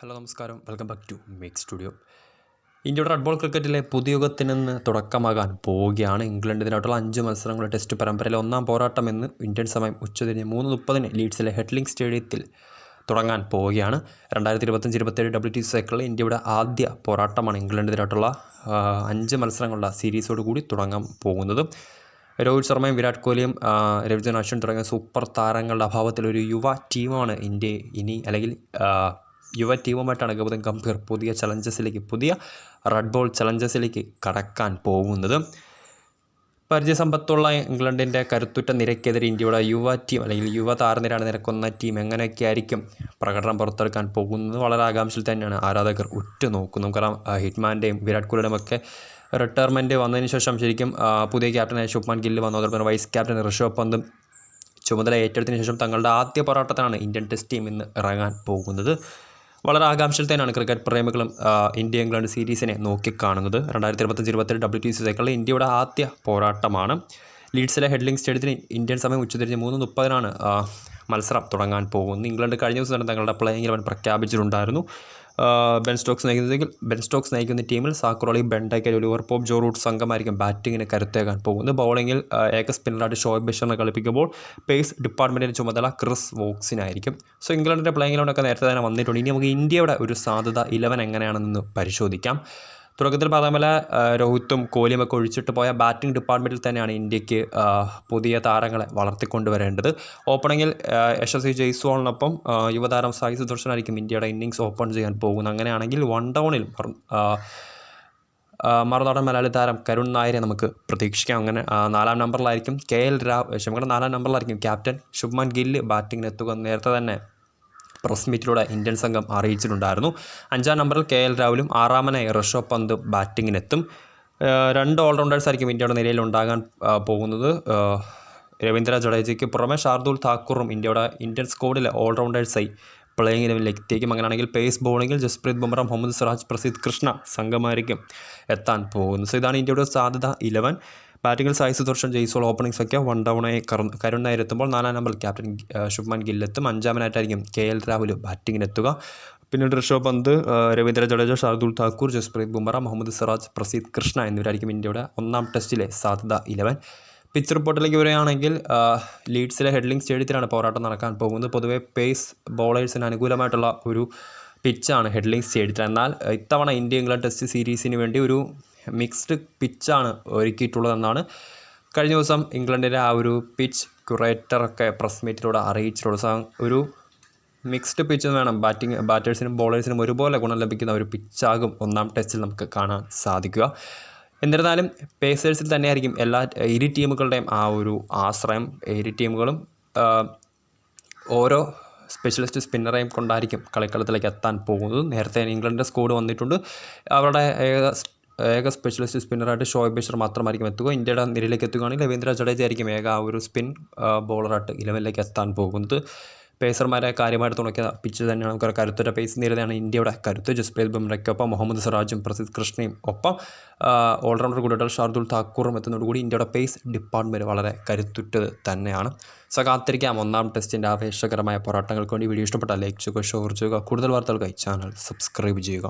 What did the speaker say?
Hello നമസ്കാരം. Welcome back to make studio ഇന്ത്യയുടെ red ക്രിക്കറ്റിലെ പുതുയുഗത്തിൽ നിന്ന് തുടക്കമാകാൻ പോവുകയാണ് ഇംഗ്ലണ്ടിനായിട്ടുള്ള അഞ്ച് മത്സരങ്ങളുടെ ടെസ്റ്റ് പരമ്പരയിലെ ഒന്നാം പോരാട്ടം എന്ന് ഇന്ത്യൻ സമയം ഉച്ചതിരിഞ്ഞ് മൂന്ന് മുപ്പതിന് ലീഡ്സിലെ ഹെഡ്ലിംഗ് സ്റ്റേഡിയത്തിൽ തുടങ്ങാൻ പോവുകയാണ്. രണ്ടായിരത്തി ഇരുപത്തഞ്ച് ഇരുപത്തേഴ് ഡബ്ല്യു ടി സൈക്കിളിൽ ഇന്ത്യയുടെ ആദ്യ പോരാട്ടമാണ് ഇംഗ്ലണ്ടിനായിട്ടുള്ള അഞ്ച് മത്സരങ്ങളുള്ള സീരീസോട് കൂടി തുടങ്ങാൻ പോകുന്നത്. രോഹിത് ശർമ്മയും വിരാട് കോഹ്ലിയും രവിചന്ദ്രൻ അശ്വിൻ തുടങ്ങിയ സൂപ്പർ താരങ്ങളുടെ അഭാവത്തിൽ ഒരു യുവ ടീമാണ് ഇന്ത്യ ഇനി അല്ലെങ്കിൽ യുവ ടീമുമായിട്ടാണ് ഗൗതം ഗംഭീർ പുതിയ ചലഞ്ചസിലേക്ക് പുതിയ റെഡ് ബോൾ ചലഞ്ചസിലേക്ക് കടക്കാൻ പോകുന്നത്. പരിചയസമ്പത്തുള്ള ഇംഗ്ലണ്ടിന്റെ കരുത്തുറ്റ നിരക്കെതിരെ ഇന്ത്യയുടെ യുവ ടീം അല്ലെങ്കിൽ യുവ താരനിരയാണ് നിരക്കുന്ന ടീം എങ്ങനെയൊക്കെ ആയിരിക്കും പ്രകടനം പുറത്തെടുക്കാൻ പോകുന്നത് വളരെ ആകാംക്ഷയിൽ തന്നെയാണ് ആരാധകർ ഉറ്റുനോക്കുന്നത്. കാരണം ഹിറ്റ്മാന്റെയും വിരാട് കോഹ്ലിയുടെയും ഒക്കെ റിട്ടയർമെന്റ് വന്നതിന് ശേഷം ശരിക്കും പുതിയ ക്യാപ്റ്റനായ ശുഭ്മാൻ ഗില്ല് വന്നു. അതോടൊപ്പം വൈസ് ക്യാപ്റ്റൻ ഋഷഭ് പന്തും ചുമതല ഏറ്റെടുത്തതിന് ശേഷം തങ്ങളുടെ ആദ്യ പോരാട്ടത്തിനാണ് ഇന്ത്യൻ ടെസ്റ്റ് ടീം ഇന്ന് ഇറങ്ങാൻ പോകുന്നത്. വളരെ ആകാംക്ഷയിൽ തന്നെയാണ് ക്രിക്കറ്റ് പ്രേമികളും ഇന്ത്യ ഇംഗ്ലണ്ട് സീരീസിനെ നോക്കിക്കാണുന്നത് രണ്ടായിരത്തി ഇരുപത്തഞ്ച് ഇരുപത്തേഴ് ഡബ്ല്യു ടി സി സൈക്കിളിൽ ഇന്ത്യയുടെ ആദ്യ പോരാട്ടമാണ്. ലീഡ്സിലെ ഹെഡ്ലിംഗ് സ്റ്റേഡിയത്തിന് ഇന്ത്യൻ സമയം ഉച്ചതിരിഞ്ഞ് മൂന്ന് മുപ്പതിനാണ് മത്സരം തുടങ്ങാൻ പോകുന്നത്. ഇംഗ്ലണ്ട് കഴിഞ്ഞ ദിവസം തന്നെ തങ്ങളുടെ പ്ലേയിങ് ഇലവൻ പ്രഖ്യാപിച്ചിട്ടുണ്ടായിരുന്നു. ബെൻ സ്റ്റോക്സ് നയിക്കുന്നതെങ്കിൽ ബെൻ സ്റ്റോക്സ് നയിക്കുന്ന ടീമിൽ Zak Crawley Ben Duckett Oliver Pope Joe Root സംഘമായിരിക്കും ബാറ്റിങ്ങിന് കരുത്തേക്കാൻ പോകുന്നത്. ബൗളിങ്ങിൽ ഏക സ്പിന്നറായിട്ട് ഷോയബ് ബഷറിനെ കളിപ്പിക്കുമ്പോൾ പേസ് ഡിപ്പാർട്ട്മെന്റിന്റെ ചുമതല ക്രിസ് വോക്സിനായിരിക്കും. സോ ഇംഗ്ലണ്ടിന്റെ പ്ലേയിങ് ഇലവനൊക്കെ നേരത്തെ തന്നെ വന്നിട്ടുണ്ട്. ഇനി നമുക്ക് ഇന്ത്യയുടെ ഒരു സാധ്യത ഇലവൻ എങ്ങനെയാണെന്ന് പരിശോധിക്കാം. തുടക്കത്തിൽ പറഞ്ഞ പോലെ രോഹിത്തും കോഹ്ലിയും ഒക്കെ ഒഴിച്ചിട്ട് പോയ ബാറ്റിംഗ് ഡിപ്പാർട്ട്മെന്റിൽ തന്നെയാണ് ഇന്ത്യയ്ക്ക് പുതിയ താരങ്ങളെ വളർത്തിക്കൊണ്ടുവരേണ്ടത്. ഓപ്പണിങ്ങിൽ യശസ്വി ജയ്സ്വാളിനൊപ്പം യുവതാരം സായി സുദർശനായിരിക്കും ഇന്ത്യയുടെ ഇന്നിങ്സ് ഓപ്പൺ ചെയ്യാൻ പോകുന്നത്. അങ്ങനെയാണെങ്കിൽ വൺ ഡൗണിൽ മറുനാടൻ മലയാളി താരം കരുൺ നായരെ നമുക്ക് പ്രതീക്ഷിക്കാം. അങ്ങനെ നാലാം നമ്പറിലായിരിക്കും കെ എൽ രാവ് ക്ഷമിക്കണം നാലാം നമ്പറിലായിരിക്കും ക്യാപ്റ്റൻ ശുഭ്മാൻ ഗില്ല് ബാറ്റിങ്ങിന് എത്തുക എന്ന് നേരത്തെ തന്നെ. പ്രസ് മീറ്റിലൂടെ ഇന്ത്യൻ സംഘം അറിയിച്ചിട്ടുണ്ടായിരുന്നു. അഞ്ചാം നമ്പറിൽ കെ എൽ രാഹുലും ആറാമനായി ഋഷഭ് പന്ത് ബാറ്റിങ്ങിനെത്തും. രണ്ട് ഓൾറൗണ്ടേഴ്സ് ആയിരിക്കും ഇന്ത്യയുടെ നിലയിൽ ഉണ്ടാകാൻ പോകുന്നത്. രവീന്ദ്ര ജഡേജയ്ക്ക് പുറമെ ഷാർദുൽ താക്കൂറും ഇന്ത്യയുടെ ഇന്ത്യൻ സ്കോഡിലെ ഓൾറൗണ്ടേഴ്സായി പ്ലേയിങ് ലെവലിൽ എത്തിയേക്കും. അങ്ങനെയാണെങ്കിൽ പേസ് ബോളിങ്ങിൽ ജസ്പ്രീത് ബുംറ മുഹമ്മദ് സിറാജ് പ്രസീദ് കൃഷ്ണ സംഘമായിരിക്കും എത്താൻ പോകുന്നത്. സോ ഇതാണ് ഇന്ത്യയുടെ സാധ്യത ഇലവൻ ബാറ്റിംഗിൽ സായി സുദർശൻ ജയ്സോൾ ഓപ്പണിംഗ്സ് ഒക്കെ വൺ ഡൗണായി കരുൺ നായർ എത്തുമ്പോൾ നാലാം നമ്പർ ക്യാപ്റ്റൻ ശുഭ്മാൻ ഗില്ലെത്തും അഞ്ചാമനായിട്ടായിരിക്കും കെ എൽ രാഹുൽ ബാറ്റിങ്ങിനെത്തുക പിന്നീട് ഋഷഭ് പന്ത് രവീന്ദ്ര ജഡേജ ഷാർദുൽ താക്കൂർ ജസ്പ്രീത് ബുംറ മുഹമ്മദ് സിറാജ് പ്രസീദ് കൃഷ്ണ എന്നിവരായിരിക്കും ഇന്ത്യയുടെ ഒന്നാം ടെസ്റ്റിലെ സാധ്യത ഇലവൻ പിച്ച് റിപ്പോർട്ടിലേക്ക് വരികയാണെങ്കിൽ ലീഡ്സിലെ ഹെഡ്ലിംഗ് സ്റ്റേഡിയത്തിലാണ് പോരാട്ടം നടക്കാൻ പോകുന്നത്. പൊതുവേ പേസ് ബോളേഴ്സിന് അനുകൂലമായിട്ടുള്ള ഒരു പിച്ചാണ് ഹെഡ്ലിംഗ് സ്റ്റേഡിയത്തിൽ. എന്നാൽ ഇത്തവണ ഇന്ത്യ ഇംഗ്ലണ്ട് ടെസ്റ്റ് സീരീസിന് വേണ്ടി ഒരു മിക്സ്ഡ് പിച്ചാണ് ഒരുക്കിയിട്ടുള്ളതെന്നാണ് കഴിഞ്ഞ ദിവസം ഇംഗ്ലണ്ടിന്റെ ആ ഒരു പിച്ച് ക്യുറേറ്ററൊക്കെ പ്രസ് മീറ്റിലൂടെ അറിയിച്ചിട്ടുള്ളത് സോ ഒരു മിക്സ്ഡ് പിച്ച് വേണം. ബാറ്റിംഗ് ബാറ്റേഴ്സിനും ബോളേഴ്സിനും ഒരുപോലെ ഗുണം ലഭിക്കുന്ന ഒരു പിച്ചാകും ഒന്നാം ടെസ്റ്റിൽ നമുക്ക് കാണാൻ സാധിക്കുക. എന്നിരുന്നാലും പേസേഴ്സിൽ തന്നെയായിരിക്കും എല്ലാ ഇരു ടീമുകളുടെയും ആ ഒരു ആശ്രയം. ഇരു ടീമുകളും ഓരോ സ്പെഷ്യലിസ്റ്റ് സ്പിന്നറേയും കൊണ്ടായിരിക്കും കളിക്കളത്തിലേക്ക് എത്താൻ പോകുന്നത്. നേരത്തെ ഇംഗ്ലണ്ടിന്റെ സ്കോഡ് വന്നിട്ടുണ്ട്. അവരുടെ ഏക സ്പെഷ്യലിസ്റ്റ് സ്പിന്നറായിട്ട് ഷോയബ് ബഷർ മാത്രമായിരിക്കും എത്തുക. ഇന്ത്യയുടെ നിരയിലേക്ക് എത്തുകയാണെങ്കിൽ രവീന്ദ്ര ജഡേജ ആയിരിക്കും ഏക ആ ഒരു സ്പിൻ ബോളറായിട്ട് ഇലവനിലേക്ക് എത്താൻ പോകുന്നത്. പേസർമാരെ കാര്യമായിട്ട് തുണയ്ക്കുന്ന പിച്ച് തന്നെയാണ് നമുക്ക് കരുത്തുറ്റ പേസ് നിരതയാണ് ഇന്ത്യയുടെ കരുത്ത്. ജസ്പ്രീത് ബുംറയ്ക്കൊപ്പം മുഹമ്മദ് സിറാജും പ്രസിദ് കൃഷ്ണയും ഒപ്പം ഓൾറൗണ്ടർ കൂടിയിട്ട് ഷാർദുൽ താക്കൂറും എത്തുന്നതോടുകൂടി ഇന്ത്യയുടെ പേസ് ഡിപ്പാർട്ട്മെന്റ് വളരെ കരുത്തുറ്റത് തന്നെയാണ്. സോ കാത്തിരിക്കാം. ഒന്നാം ടെസ്റ്റിന്റെ ആവേശകരമായ പോരാട്ടങ്ങൾക്ക് വേണ്ടി. വീഡിയോ ഇഷ്ടപ്പെട്ടാൽ ലൈക്ക് ചെയ്യുക ഷെയർ ചെയ്യുക. കൂടുതൽ വാർത്തകൾക്കായി ചാനൽ സബ്സ്ക്രൈബ് ചെയ്യുക.